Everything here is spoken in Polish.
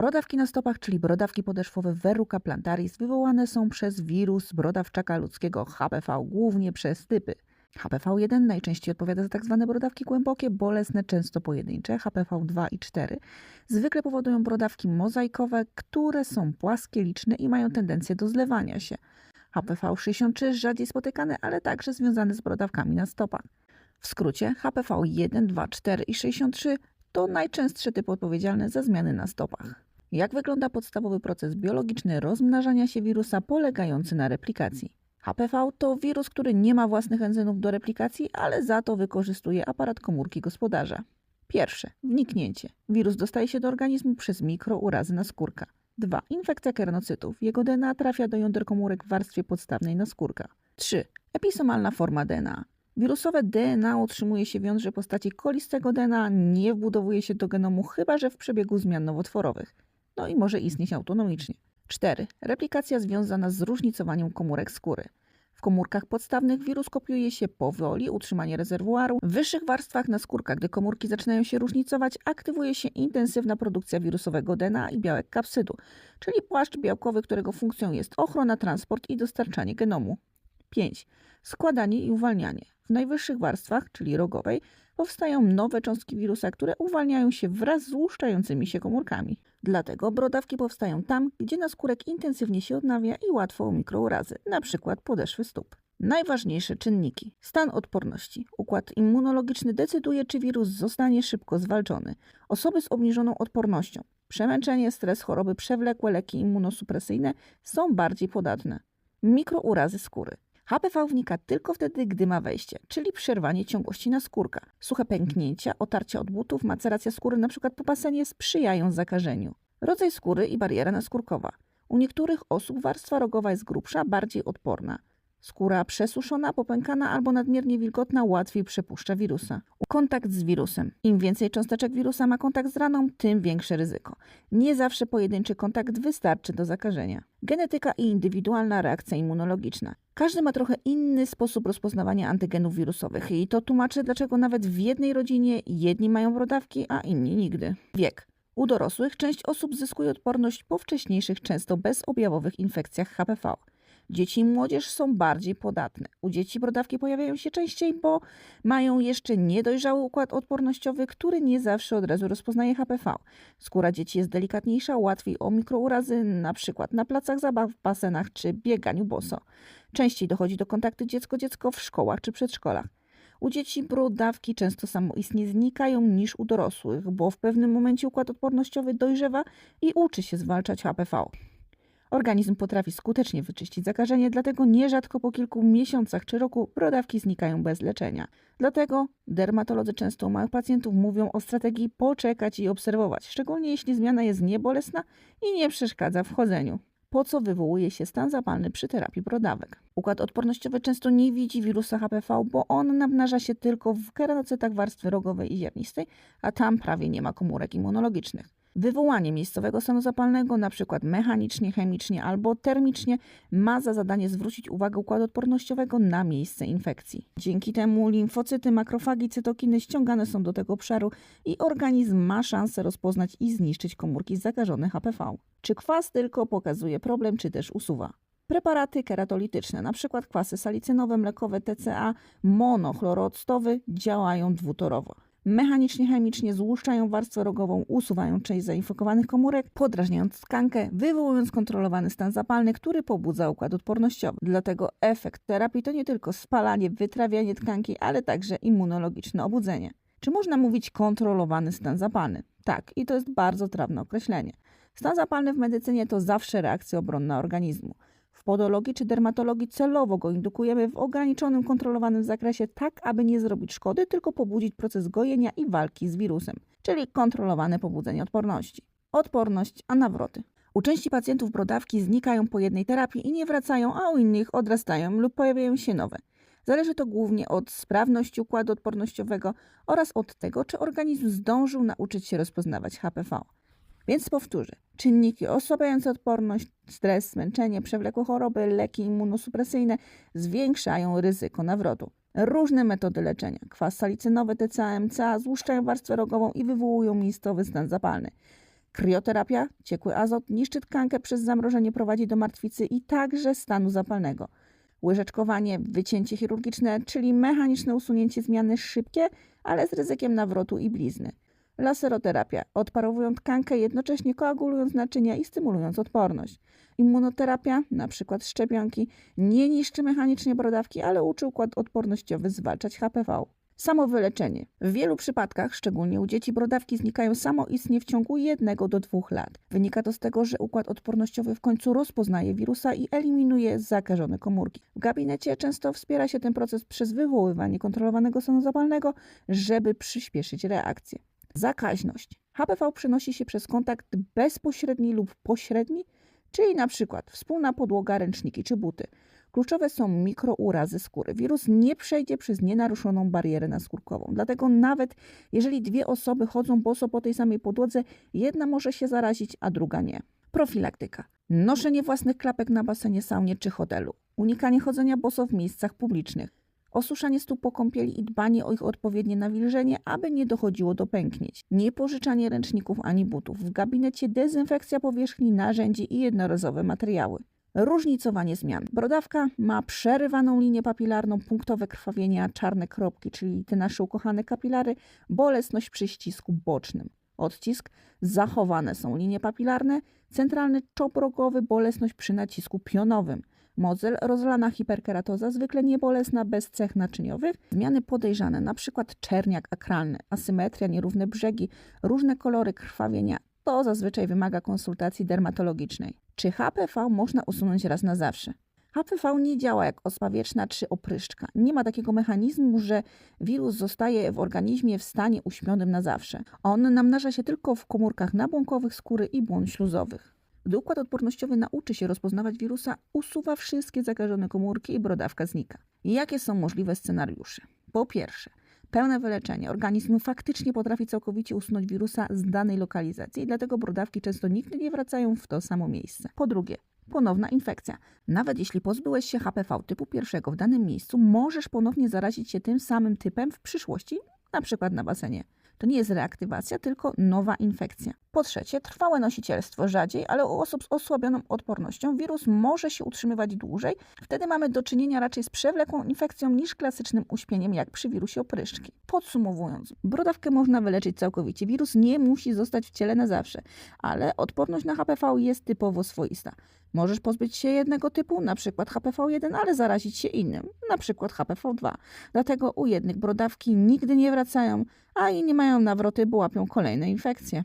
Brodawki na stopach, czyli brodawki podeszwowe Verruca plantaris, wywołane są przez wirus brodawczaka ludzkiego HPV, głównie przez typy. HPV1 najczęściej odpowiada za tzw. brodawki głębokie, bolesne, często pojedyncze. HPV2 i 4 zwykle powodują brodawki mozaikowe, które są płaskie, liczne i mają tendencję do zlewania się. HPV63 rzadziej spotykane, ale także związane z brodawkami na stopach. W skrócie HPV1, 2, 4 i 63 to najczęstsze typy odpowiedzialne za zmiany na stopach. Jak wygląda podstawowy proces biologiczny rozmnażania się wirusa polegający na replikacji? HPV to wirus, który nie ma własnych enzymów do replikacji, ale za to wykorzystuje aparat komórki gospodarza. Pierwsze, wniknięcie. Wirus dostaje się do organizmu przez mikrourazy naskórka. 2. Infekcja keronocytów. Jego DNA trafia do jąder komórek w warstwie podstawnej naskórka. 3. Episomalna forma DNA. Wirusowe DNA utrzymuje się w jądrze postaci kolistego DNA, nie wbudowuje się do genomu, chyba że w przebiegu zmian nowotworowych. No i może istnieć autonomicznie. 4. Replikacja związana z zróżnicowaniem komórek skóry. W komórkach podstawnych wirus kopiuje się powoli, utrzymanie rezerwuaru. W wyższych warstwach naskórka, gdy komórki zaczynają się różnicować, aktywuje się intensywna produkcja wirusowego DNA i białek kapsydu, czyli płaszcz białkowy, którego funkcją jest ochrona, transport i dostarczanie genomu. 5. Składanie i uwalnianie. W najwyższych warstwach, czyli rogowej, powstają nowe cząstki wirusa, które uwalniają się wraz z łuszczającymi się komórkami. Dlatego brodawki powstają tam, gdzie naskórek intensywnie się odnawia i łatwo o mikrourazy, np. podeszwy stóp. Najważniejsze czynniki. Stan odporności. Układ immunologiczny decyduje, czy wirus zostanie szybko zwalczony. Osoby z obniżoną odpornością, przemęczenie, stres, choroby przewlekłe, leki immunosupresyjne są bardziej podatne. Mikrourazy skóry. HPV wnika tylko wtedy, gdy ma wejście, czyli przerwanie ciągłości naskórka. Suche pęknięcia, otarcia od butów, maceracja skóry, np. popasenie sprzyjają zakażeniu. Rodzaj skóry i bariera naskórkowa. U niektórych osób warstwa rogowa jest grubsza, bardziej odporna. Skóra przesuszona, popękana albo nadmiernie wilgotna łatwiej przepuszcza wirusa. Kontakt z wirusem. Im więcej cząsteczek wirusa ma kontakt z raną, tym większe ryzyko. Nie zawsze pojedynczy kontakt wystarczy do zakażenia. Genetyka i indywidualna reakcja immunologiczna. Każdy ma trochę inny sposób rozpoznawania antygenów wirusowych i to tłumaczy, dlaczego nawet w jednej rodzinie jedni mają brodawki, a inni nigdy. Wiek. U dorosłych część osób zyskuje odporność po wcześniejszych, często bezobjawowych infekcjach HPV. Dzieci i młodzież są bardziej podatne. U dzieci brodawki pojawiają się częściej, bo mają jeszcze niedojrzały układ odpornościowy, który nie zawsze od razu rozpoznaje HPV. Skóra dzieci jest delikatniejsza, łatwiej o mikrourazy, np. na placach zabaw, basenach czy bieganiu boso. Częściej dochodzi do kontaktu dziecko-dziecko w szkołach czy przedszkolach. U dzieci brodawki często samoistnie znikają niż u dorosłych, bo w pewnym momencie układ odpornościowy dojrzewa i uczy się zwalczać HPV. Organizm potrafi skutecznie wyczyścić zakażenie, dlatego nierzadko po kilku miesiącach czy roku brodawki znikają bez leczenia. Dlatego dermatolodzy często u małych pacjentów mówią o strategii poczekać i obserwować, szczególnie jeśli zmiana jest niebolesna i nie przeszkadza w chodzeniu po co wywołuje się stan zapalny przy terapii brodawek. Układ odpornościowy często nie widzi wirusa HPV, bo on namnaża się tylko w keranocytach warstwy rogowej i ziarnistej, a tam prawie nie ma komórek immunologicznych. Wywołanie miejscowego stanu zapalnego, np. mechanicznie, chemicznie albo termicznie, ma za zadanie zwrócić uwagę układu odpornościowego na miejsce infekcji. Dzięki temu limfocyty, makrofagi, cytokiny ściągane są do tego obszaru i organizm ma szansę rozpoznać i zniszczyć komórki zakażone HPV. Czy kwas tylko pokazuje problem, czy też usuwa? Preparaty keratolityczne, np. kwasy salicynowe, mlekowe, TCA, monochlorooctowy działają dwutorowo mechanicznie, chemicznie złuszczają warstwę rogową, usuwają część zainfekowanych komórek, podrażniając tkankę, wywołując kontrolowany stan zapalny, który pobudza układ odpornościowy. Dlatego efekt terapii to nie tylko spalanie, wytrawianie tkanki, ale także immunologiczne obudzenie. Czy można mówić kontrolowany stan zapalny? Tak, i to jest bardzo trawne określenie. Stan zapalny w medycynie to zawsze reakcja obronna organizmu. W podologii czy dermatologii celowo go indukujemy w ograniczonym, kontrolowanym zakresie, tak aby nie zrobić szkody, tylko pobudzić proces gojenia i walki z wirusem, czyli kontrolowane pobudzenie odporności. Odporność, a nawroty. U części pacjentów brodawki znikają po jednej terapii i nie wracają, a u innych odrastają lub pojawiają się nowe. Zależy to głównie od sprawności układu odpornościowego oraz od tego, czy organizm zdążył nauczyć się rozpoznawać HPV. Więc powtórzę. Czynniki osłabiające odporność, stres, zmęczenie, przewlekłe choroby, leki immunosupresyjne zwiększają ryzyko nawrotu. Różne metody leczenia, kwas salicynowy, TCA, MCA złuszczają warstwę rogową i wywołują miejscowy stan zapalny. Krioterapia, ciekły azot, niszczy tkankę przez zamrożenie, prowadzi do martwicy i także stanu zapalnego. Łyżeczkowanie, wycięcie chirurgiczne, czyli mechaniczne usunięcie zmiany szybkie, ale z ryzykiem nawrotu i blizny. Laseroterapia, odparowują tkankę, jednocześnie koagulując naczynia i stymulując odporność. Immunoterapia, np. szczepionki, nie niszczy mechanicznie brodawki, ale uczy układ odpornościowy zwalczać HPV. Samowyleczenie. W wielu przypadkach, szczególnie u dzieci, brodawki znikają samoistnie w ciągu jednego do dwóch lat. Wynika to z tego, że układ odpornościowy w końcu rozpoznaje wirusa i eliminuje zakażone komórki. W gabinecie często wspiera się ten proces przez wywoływanie kontrolowanego stanu zapalnego, żeby przyspieszyć reakcję. Zakaźność. HPV przenosi się przez kontakt bezpośredni lub pośredni, czyli na przykład wspólna podłoga, ręczniki czy buty. Kluczowe są mikrourazy skóry. Wirus nie przejdzie przez nienaruszoną barierę naskórkową. Dlatego nawet jeżeli dwie osoby chodzą boso po tej samej podłodze, jedna może się zarazić, a druga nie. Profilaktyka. Noszenie własnych klapek na basenie, saunie czy hotelu. Unikanie chodzenia boso w miejscach publicznych. Osuszanie stóp po kąpieli i dbanie o ich odpowiednie nawilżenie, aby nie dochodziło do pęknięć. Niepożyczanie ręczników ani butów. W gabinecie dezynfekcja powierzchni, narzędzi i jednorazowe materiały. Różnicowanie zmian. Brodawka ma przerywaną linię papilarną, punktowe krwawienia, czarne kropki, czyli te nasze ukochane kapilary, bolesność przy ścisku bocznym. Odcisk. Zachowane są linie papilarne, centralny czop rogowy, bolesność przy nacisku pionowym. Modzel, rozlana hiperkeratoza, zwykle niebolesna, bez cech naczyniowych. Zmiany podejrzane, np. czerniak akralny, asymetria, nierówne brzegi, różne kolory krwawienia. To zazwyczaj wymaga konsultacji dermatologicznej. Czy HPV można usunąć raz na zawsze? HPV nie działa jak ospa wieczna czy opryszczka. Nie ma takiego mechanizmu, że wirus zostaje w organizmie w stanie uśpionym na zawsze. On namnaża się tylko w komórkach nabłonkowych skóry i błon śluzowych. Gdy układ odpornościowy nauczy się rozpoznawać wirusa, usuwa wszystkie zakażone komórki i brodawka znika. Jakie są możliwe scenariusze? Po pierwsze, pełne wyleczenie. Organizm faktycznie potrafi całkowicie usunąć wirusa z danej lokalizacji, dlatego brodawki często nigdy nie wracają w to samo miejsce. Po drugie, ponowna infekcja. Nawet jeśli pozbyłeś się HPV typu pierwszego w danym miejscu, możesz ponownie zarazić się tym samym typem w przyszłości, na przykład na basenie. To nie jest reaktywacja, tylko nowa infekcja. Po trzecie, trwałe nosicielstwo rzadziej, ale u osób z osłabioną odpornością wirus może się utrzymywać dłużej. Wtedy mamy do czynienia raczej z przewlekłą infekcją niż klasycznym uśpieniem, jak przy wirusie opryszczki. Podsumowując, brodawkę można wyleczyć całkowicie. Wirus nie musi zostać w ciele na zawsze, ale odporność na HPV jest typowo swoista. Możesz pozbyć się jednego typu, przykład HPV1, ale zarazić się innym, przykład HPV2. Dlatego u jednych brodawki nigdy nie wracają, a inni mają nawroty, bo łapią kolejne infekcje.